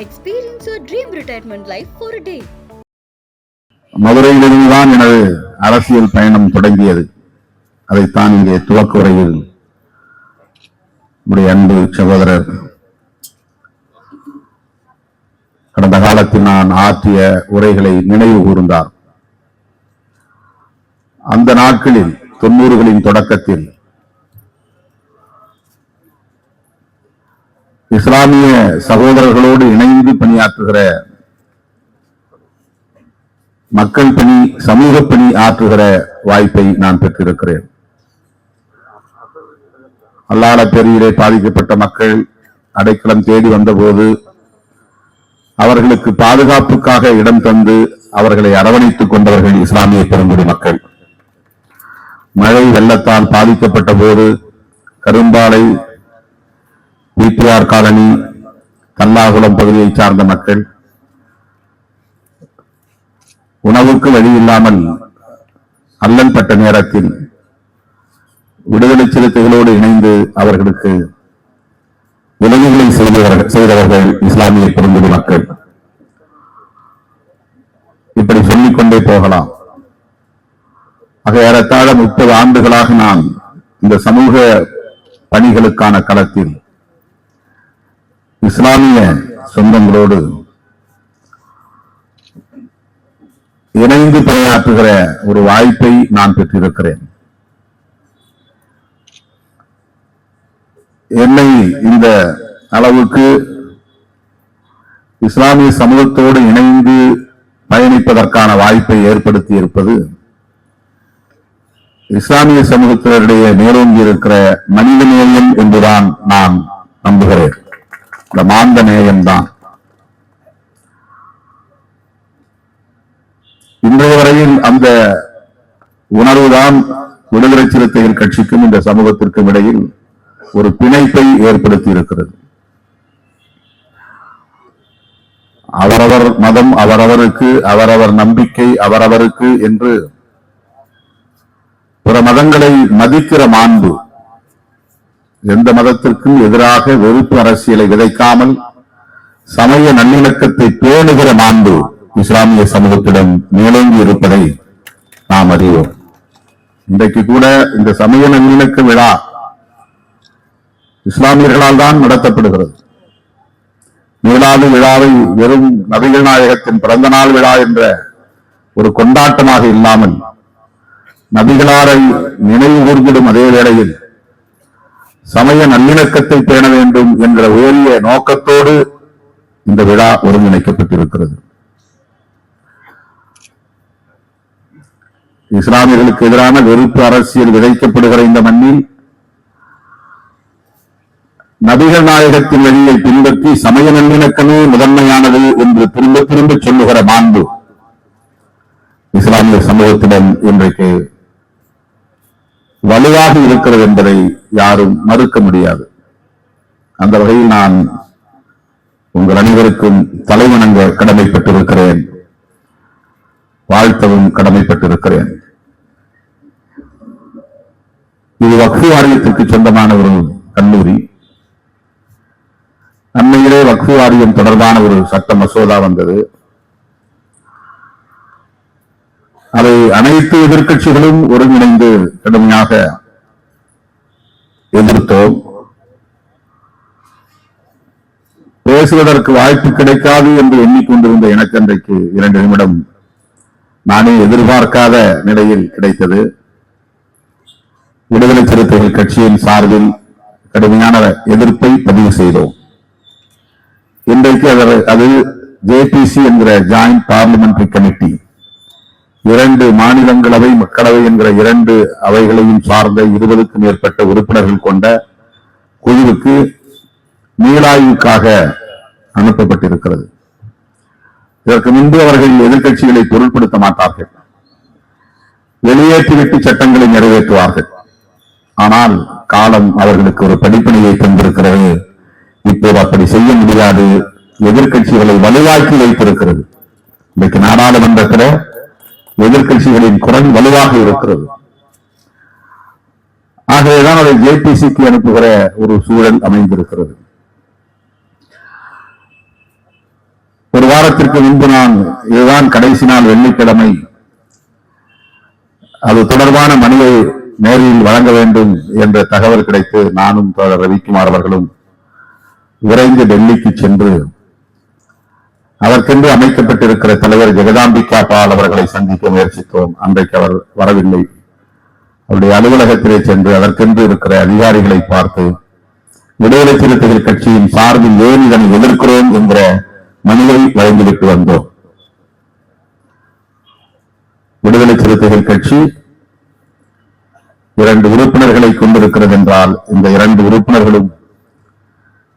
Experience your dream retirement life for a மதுரையிலிருந்து தான் எனது அரசியல் பயணம் தொடங்கியது. அதைத்தான் இங்கே துவக்க உரையில் நம்முடைய அன்பு சகோதரர் கடந்த காலத்தில் நான் ஆற்றிய உரைகளை நினைவு கூர்ந்தார். அந்த நாட்களில் தொண்ணூறுகளின் தொடக்கத்தில் இஸ்லாமிய சகோதரர்களோடு இணைந்து பணியாற்றுகிற மக்கள் பணி சமூக பணி ஆற்றுகிற வாய்ப்பை நான் பெற்றிருக்கிறேன். அல்லாட பெரியிலே பாதிக்கப்பட்ட மக்கள் அடைக்கலம் தேடி வந்தபோது அவர்களுக்கு பாதுகாப்புக்காக இடம் தந்து அவர்களை அரவணைத்துக் கொண்டவர்கள் இஸ்லாமிய பெருங்குடி மக்கள். மழை வெள்ளத்தால் பாதிக்கப்பட்ட போது கரும்பாலை பிடிஆர் காலனி கல்லாகுளம் பகுதியைச் சார்ந்த மக்கள் உணவுக்கு வழி இல்லாமல் அல்லல் நேரத்தில் விடுதலை சிறுத்தைகளோடு இணைந்து அவர்களுக்கு உதவிகளை செய்தவர்கள் செய்தவர்கள் இஸ்லாமிய பெருங்குடி மக்கள். இப்படி சொல்லிக்கொண்டே போகலாம். ஆக ஏறத்தாழ முப்பது ஆண்டுகளாக நான் இந்த சமூக பணிகளுக்கான களத்தில் இஸ்லாமிய சொந்தங்களோடு இணைந்து பணியாற்றுகிற ஒரு வாய்ப்பை நான் பெற்றிருக்கிறேன். என்னை இந்த அளவுக்கு இஸ்லாமிய சமூகத்தோடு இணைந்து பயணிப்பதற்கான வாய்ப்பை ஏற்படுத்தி இருப்பது இஸ்லாமிய சமூகத்தினரிடையே மேலோங்கி இருக்கிற மனித நேயம் என்றுதான் நான் நம்புகிறேன். இந்த மாந்த நேயம்தான் இன்றைய வரையில் அந்த உணர்வுதான் விடுதலை சிறுத்தைகள் கட்சிக்கும் இந்த சமூகத்திற்கும் இடையில் ஒரு பிணைப்பை ஏற்படுத்தி இருக்கிறது அவரவர் மதம் அவரவருக்கு அவரவர் நம்பிக்கை அவரவருக்கு என்று பிற மதங்களை மதிக்கிற மாண்பு எந்த மதத்திற்கும் எதிராக வெறுப்பு அரசியலை விதைக்காமல் சமய நல்லிணக்கத்தை பேணுகிற மாண்பு இஸ்லாமிய சமூகத்திடம் மேலோங்கி இருப்பதை நாம் அறிவோம். இன்றைக்கு கூட இந்த சமய நல்லிணக்க விழா இஸ்லாமியர்களால் தான் நடத்தப்படுகிறது. மேலாது விழாவை வெறும் நபிகள் நாயகத்தின் பிறந்த நாள் விழா என்ற ஒரு கொண்டாட்டமாக இல்லாமல் நபிகளாரை நினைவு கூர்ந்திடும் அதே வேளையில் சமய நல்லிணக்கத்தை பேண வேண்டும் என்ற உயரிய நோக்கத்தோடு இந்த விழா ஒருங்கிணைக்கப்பட்டிருக்கிறது. இஸ்லாமியர்களுக்கு எதிரான வெறுப்பு அரசியல் விதைக்கப்படுகிற இந்த மண்ணில் நபிகள் நாயகத்தின் வழியை பின்பற்றி சமய நல்லிணக்கமே முதன்மையானது என்று திரும்ப திரும்ப சொல்லுகிற மாண்பு இஸ்லாமிய சமூகத்திடம் இன்றைக்கு வலுவாக இருக்கிறது என்பதை யாரும் மறுக்க முடியாது. அந்த வகையில் நான் உங்கள் அனைவருக்கும் தலைவணங்க கடமைப்பட்டிருக்கிறேன். வாழ்த்தவும் கடமைப்பட்டிருக்கிறேன். இது வக்ஃபு வாரியத்திற்கு சொந்தமான ஒரு கல்லூரி. அண்மையிலே வக்ஃபு வாரியம் தொடர்பான ஒரு சட்ட மசோதா வந்தது. அதை அனைத்து எதிர்க்கட்சிகளும் ஒருங்கிணைந்து கடுமையாக பேசுவதற்கு வாய்ப்பு கிடைக்காது என்று எண்ணிக்கொண்டிருந்த எனக்கு அன்றைக்கு இரண்டு நிமிடம் நானே எதிர்பார்க்காத நிலையில் கிடைத்தது. விடுதலை சிறுத்தைகள் கட்சியின் சார்பில் கடுமையான எதிர்ப்பை பதிவு செய்தோம். இன்றைக்கு அவர் அது ஜேபிசி என்கிற ஜாயிண்ட் பார்லிமெண்டரி கமிட்டி இரண்டு மாநிலங்களவை மக்களவை என்கிற இரண்டு அவைகளையும் சார்ந்த இருபதுக்கும் மேற்பட்ட உறுப்பினர்கள் கொண்ட குழுவுக்கு மீளாய்வுக்காக அனுப்பப்பட்டிருக்கிறது. இதற்கு முன்பு அவர்கள் எதிர்க்கட்சிகளை பொருட்படுத்த மாட்டார்கள். வெளியேற்றிவிட்டு சட்டங்களை நிறைவேற்றுவார்கள். ஆனால் காலம் அவர்களுக்கு ஒரு படிப்பினையை தந்திருக்கிறது. இப்போது அப்படி செய்ய முடியாது. எதிர்க்கட்சிகளை வலுவாக்கி வைத்திருக்கிறது. இன்றைக்கு நாடாளுமன்றத்தில் எதிர்க்கட்சிகளின் குரல் வலுவாக இருக்கிறது. ஆகவேதான் அதை ஜேபிசிக்கு அனுப்புகிற ஒரு சூழல் அமைந்திருக்கிறது. வாரத்திற்கு முன்பு நான் இதுதான் கடைசி நாள் வெள்ளிக்கிழமை. அது தொடர்பான மனுவை நேரில் வழங்க வேண்டும் என்ற தகவல் கிடைத்து நானும் தோழர் ரவிக்குமார் அவர்களும் விரைந்து டெல்லிக்கு சென்று அதற்கென்று அமைக்கப்பட்டிருக்கிற தலைவர் ஜெகதாம்பிகா பால் அவர்களை சந்திக்க முயற்சித்தோம். அன்றைக்கு அவர் வரவில்லை. அவருடைய அலுவலகத்திலே சென்று அதற்கென்று இருக்கிற அதிகாரிகளை பார்த்து விடுதலை சிறுத்தைகள் கட்சியின் சார்பில் ஏன் இதனை எதிர்க்கிறோம் என்கிற மனுவை வழங்கிவிட்டு வந்தோம். விடுதலை சிறுத்தைகள் கட்சி இரண்டு உறுப்பினர்களை கொண்டிருக்கிறது என்றால் இந்த இரண்டு உறுப்பினர்களும்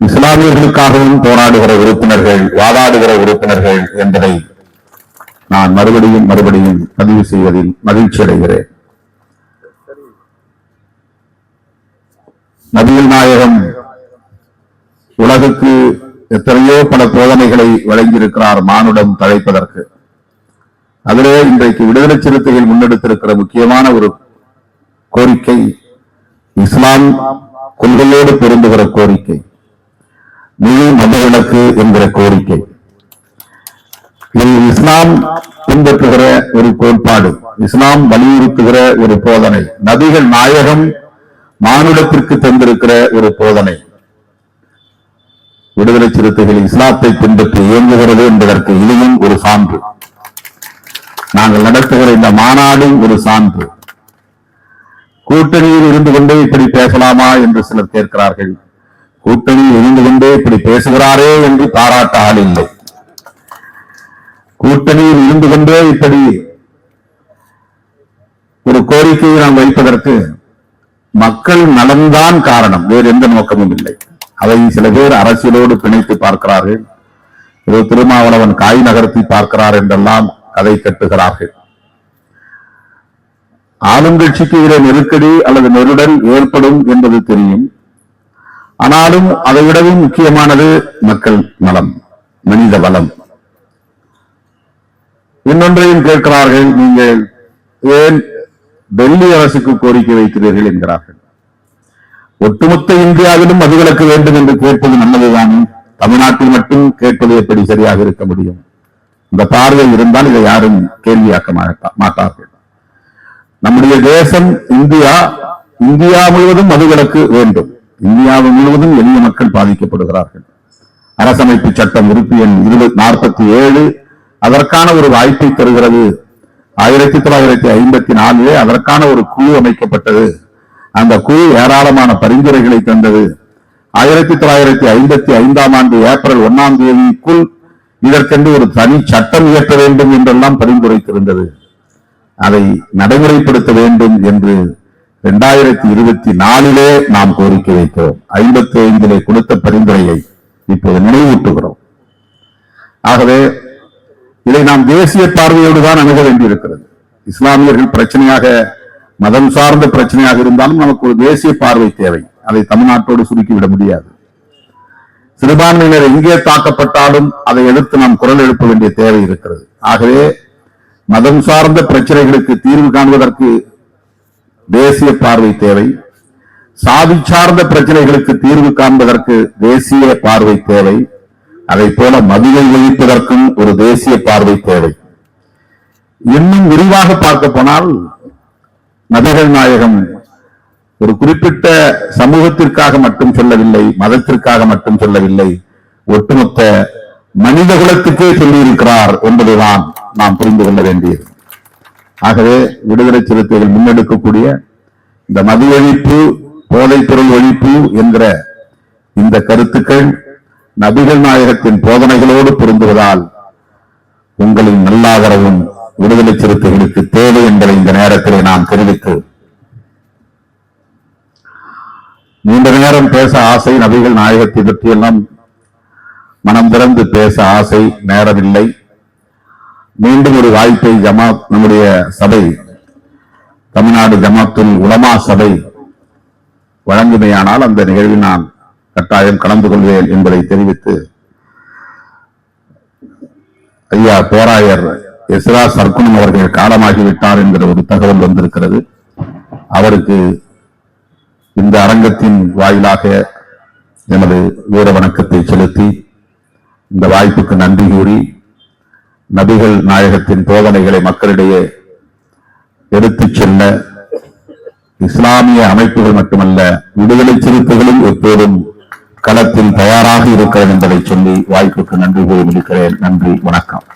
இஸ்லாமியர்களுக்காகவும் போராடுகிற உறுப்பினர்கள் வாதாடுகிற உறுப்பினர்கள் என்பதை நான் மறுபடியும் மறுபடியும் பதிவு செய்வதில் மகிழ்ச்சி அடைகிறேன். நபிகள் நாயகம் உலகுக்கு எத்தனையோ பல போதனைகளை வழங்கியிருக்கிறார் மானுடம் தழைப்பதற்கு. அதிலே இன்றைக்கு விடுதலை சிறுத்தைகள் முன்னெடுத்திருக்கிற முக்கியமான ஒரு கோரிக்கை இஸ்லாம் கொள்கையோடு பொருந்துகிற கோரிக்கை முழு மதவிலக்கு என்கிற கோரிக்கை. இது இஸ்லாம் பின்பற்றுகிற ஒரு கோட்பாடு இஸ்லாம் வலியுறுத்துகிற ஒரு போதனை நபிகள் நாயகம் மானுடத்திற்கு தந்திருக்கிற ஒரு போதனை. விடுதலை சிறுத்தைகள் இஸ்லாத்தை பின்பற்றி இயங்குகிறது என்பதற்கு இதுவும் ஒரு சான்று. நாங்கள் நடத்துகிற இந்த மாநாடும் ஒரு சான்று. கூட்டணியில் இருந்து கொண்டே இப்படி பேசலாமா என்று சிலர் கேட்கிறார்கள். கூட்டணியில் இருந்து கொண்டே இப்படி பேசுகிறாரே என்று பாராட்ட ஆள் இல்லை. கூட்டணியில் இருந்து கொண்டே இப்படி ஒரு கோரிக்கையை நாம் வைப்பதற்கு மக்கள் நலன்தான் காரணம். வேறு எந்த நோக்கமும் இல்லை. அதை சில பேர் அரசியலோடு பிணைத்து பார்க்கிறார்கள். ஏதோ திருமாவளவன் காய் நகர்த்தி பார்க்கிறார் என்றெல்லாம் கதை கட்டுகிறார்கள். ஆளுங்கட்சிக்கு இதில் நெருக்கடி அல்லது நெருடல் ஏற்படும் என்பது தெரியும். ஆனாலும் அதை விடவும் முக்கியமானது மக்கள் நலம் மனித வளம். இன்னொன்றையும் கேட்கிறார்கள் நீங்கள் ஏன் டெல்லி அரசுக்கு கோரிக்கை வைக்கிறீர்கள் என்கிறார்கள். ஒட்டுமொத்த இந்தியாவிலும் மதுவிலக்கு வேண்டும் என்று கேட்பது நல்லதுதானே. தமிழ்நாட்டில் மட்டும் கேட்பது எப்படி சரியாக இருக்க முடியும்? இந்த பார்வை இருந்தால் இதை யாரும் கேள்வியாக்க மாட்டார்கள். நம்முடைய தேசம் இந்தியா இந்தியா முழுவதும் மதுவிலக்கு வேண்டும். இந்தியா முழுவதும் எளிய மக்கள் பாதிக்கப்படுகிறார்கள். அரசமைப்பு சட்டம் உறுப்பு எண் இருபது நாற்பத்தி ஏழு அதற்கான ஒரு வாய்ப்பை தருகிறது. ஆயிரத்தி தொள்ளாயிரத்தி ஐம்பத்தி நாலிலே அதற்கான ஒரு குழு அமைக்கப்பட்டது. அந்த குழு ஏராளமான பரிந்துரைகளை தந்தது. ஆயிரத்தி தொள்ளாயிரத்தி ஐம்பத்தி ஐந்தாம் ஆண்டு ஏப்ரல் ஒன்னாம் தேதிக்குள் இதற்கென்று ஒரு தனி சட்டம் இயற்ற வேண்டும் என்றெல்லாம் பரிந்துரைத்திருந்தது. அதை நடைமுறைப்படுத்த வேண்டும் என்று இரண்டாயிரத்தி இருபத்தி நாலிலே நாம் கோரிக்கை வைக்கிறோம். ஐம்பத்தி ஐந்திலே கொடுத்த பரிந்துரையை இப்போது நினைவூட்டுகிறோம். ஆகவே இதை நாம் தேசிய பார்வையோடு தான் அணுக வேண்டியிருக்கிறது. இஸ்லாமியர்கள் பிரச்சனையாக மதம் சார்ந்த பிரச்சனையாக இருந்தாலும் நமக்கு ஒரு தேசிய பார்வை தேவை. அதை தமிழ்நாட்டோடு சுருக்கிவிட முடியாது. சிறுபான்மையினர் எங்கே தாக்கப்பட்டாலும் அதை எதிர்த்து நாம் குரல் எழுப்ப வேண்டிய தேவை இருக்கிறது. ஆகவே மதம் சார்ந்த பிரச்சனைகளுக்கு தீர்வு காண்பதற்கு தேசிய பார்வை தேவை. சாதி சார்ந்த பிரச்சனைகளுக்கு தீர்வு காண்பதற்கு தேசிய பார்வை தேவை. அதை போல மதியை ஒழிப்பதற்கும் ஒரு தேசிய பார்வை தேவை. இன்னும் விரிவாக பார்க்க போனால் நபிகள் நாயகம் ஒரு குறிப்பிட்ட சமூகத்திற்காக மட்டும் சொல்லவில்லை மதத்திற்காக மட்டும் சொல்லவில்லை ஒட்டுமொத்த மனித குலத்துக்கே சொல்லியிருக்கிறார் என்பதுதான் நாம் புரிந்து கொள்ள வேண்டியது. ஆகவே விடுதலை சிறுத்தைகள் முன்னெடுக்கக்கூடிய இந்த மது ஒழிப்பு போதைப் பொருள் ஒழிப்பு என்கிற இந்த கருத்துக்கள் நபிகள் நாயகத்தின் போதனைகளோடு பொருந்துவதால் உங்களின் நல்லாதரவும் விடுதலை சிறுத்தைகளுக்கு தேவை என்பதை இந்த நேரத்திலே நான் தெரிவித்து நீண்ட நேரம் பேச ஆசை நபிகள் நாயகத்தை பற்றியெல்லாம் மனம் திறந்து பேச ஆசை நேரமில்லை. மீண்டும் ஒரு வாய்ப்பை ஜமாத் நம்முடைய சபை தமிழ்நாடு ஜமாத்துல் உலமா சபை வழங்குமையானால் அந்த நிகழ்வில் நான் கட்டாயம் கலந்து கொள்வேன் என்பதை தெரிவித்து ஐயா பேராயர் எஸ்ரா சர்க்குணம் அவர்கள் காலமாகிவிட்டார் என்கிற ஒரு தகவல் வந்திருக்கிறது. அவருக்கு இந்த அரங்கத்தின் வாயிலாக எனது வீர வணக்கத்தை செலுத்தி இந்த வாய்ப்புக்கு நன்றி கூறி நபிகள் நாயகத்தின் போதனைகளை மக்களிடையே எடுத்துச் செல்ல இஸ்லாமிய அமைப்புகள் மட்டுமல்ல விடுதலை சிறுத்தைகளும் எப்போதும் களத்தில் தயாராக இருக்கிறது என்பதை சொல்லி வாய்ப்புக்கு நன்றி கூறி முடிக்கிறேன். நன்றி வணக்கம்.